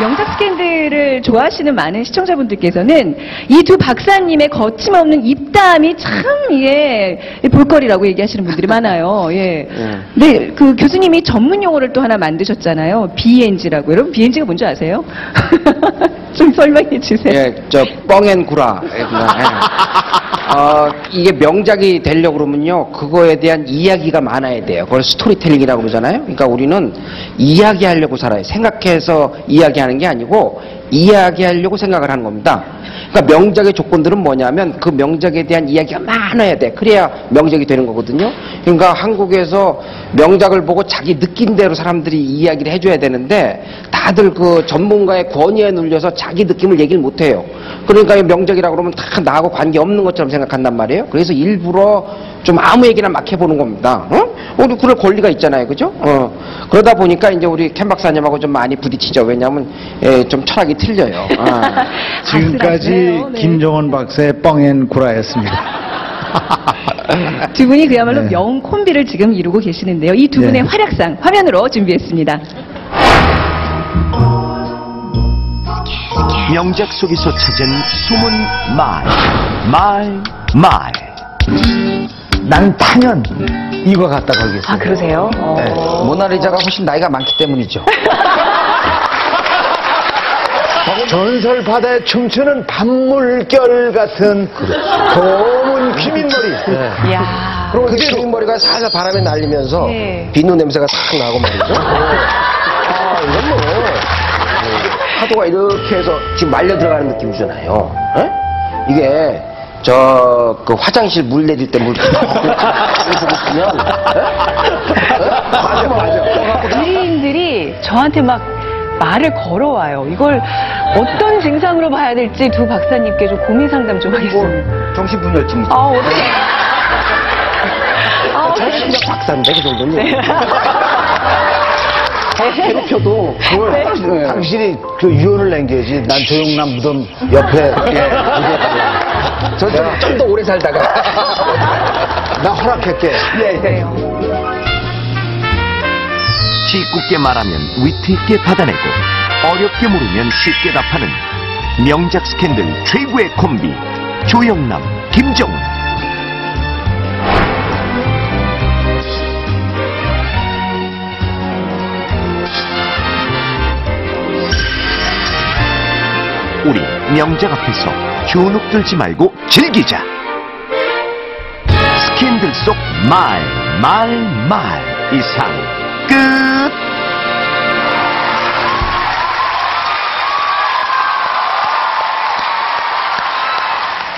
명작 스캔들을 좋아하시는 많은 시청자분들께서는 이 두 박사님의 거침없는 입담이 참, 예, 볼거리라고 얘기하시는 분들이 많아요. 예. 네, 그 교수님이 전문 용어를 또 하나 만드셨잖아요. BNG라고. 여러분, BNG가 뭔지 아세요? 좀 설명해 주세요. 예, 저 뻥앤 구라. 예, 그냥, 예. 어, 이게 명작이 되려고 그러면요, 그거에 대한 이야기가 많아야 돼요. 그걸 스토리텔링이라고 그러잖아요. 그러니까 우리는 이야기하려고 살아요. 생각해서 이야기하는 게 아니고 이야기하려고 생각을 하는 겁니다. 그러니까 명작의 조건들은 뭐냐면 그 명작에 대한 이야기가 많아야 돼. 그래야 명작이 되는 거거든요. 그러니까 한국에서 명작을 보고 자기 느낌대로 사람들이 이야기를 해줘야 되는데 다들 그 전문가의 권위에 눌려서 자기 느낌을 얘기를 못 해요. 그러니까 이 명작이라고 그러면 다 나하고 관계 없는 것처럼 생각한단 말이에요. 그래서 일부러 좀 아무 얘기나 막 해보는 겁니다. 어? 우리 그럴 권리가 있잖아요. 그죠? 어. 그러다 보니까 이제 우리 캔 박사님하고 좀 많이 부딪히죠. 왜냐하면 예, 좀 철학이 틀려요. 아. 지금까지. 네. 김정원 박사의 뻥앤 구라였습니다. 두 분이 그야말로 네. 명 콤비를 지금 이루고 계시는데요. 이 두 분의 네. 활약상 화면으로 준비했습니다. 명작 속에서 찾은 숨은 말, 말, 말. 나는 단연 이거 갖다 걸겠습니다. 아, 그러세요? 어. 네. 모나리자가 훨씬 나이가 많기 때문이죠. 전설 바다에 춤추는 밤물결 같은 고운 휘민머리. 네. 이야. 그럼 그 휘민머리가 살살 바람에 날리면서 네. 비누 냄새가 싹 나고 말이죠. 아, 이건 뭐. 파도가 이렇게 해서 지금 말려 들어가는 느낌이잖아요. 에? 이게 저 그 화장실 물 내릴 때물 맞아 맞아. 지인들이 저한테 막 말을 걸어와요. 이걸 어떤 증상으로 봐야 될지 두 박사님께 좀 고민 상담 좀 하겠습니다. 정신분열증이죠. 아, 어떻게. 아, 어떡해. 정신력 박사인데 그 정도는. 괴롭혀도 그걸 당신이 그 유언을 남겨야지. 난 조용남 무덤 옆에 예, 저좀 더 오래 살다가. 나 허락할게. 그래요. 짓궂게 말하면 위트 있게 받아내고 어렵게 물으면 쉽게 답하는 명작 스캔들 최고의 콤비. 조영남, 김정은. 우리 명작 앞에서 주눅 들지 말고 즐기자. 스캔들 속 말, 말, 말 이상 끝.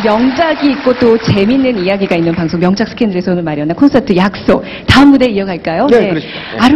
명작이 있고 또 재밌는 이야기가 있는 방송 명작 스캔들에서 오늘 마련한 콘서트 약속 다음 무대 이어갈까요? 네, 그러시죠. 아름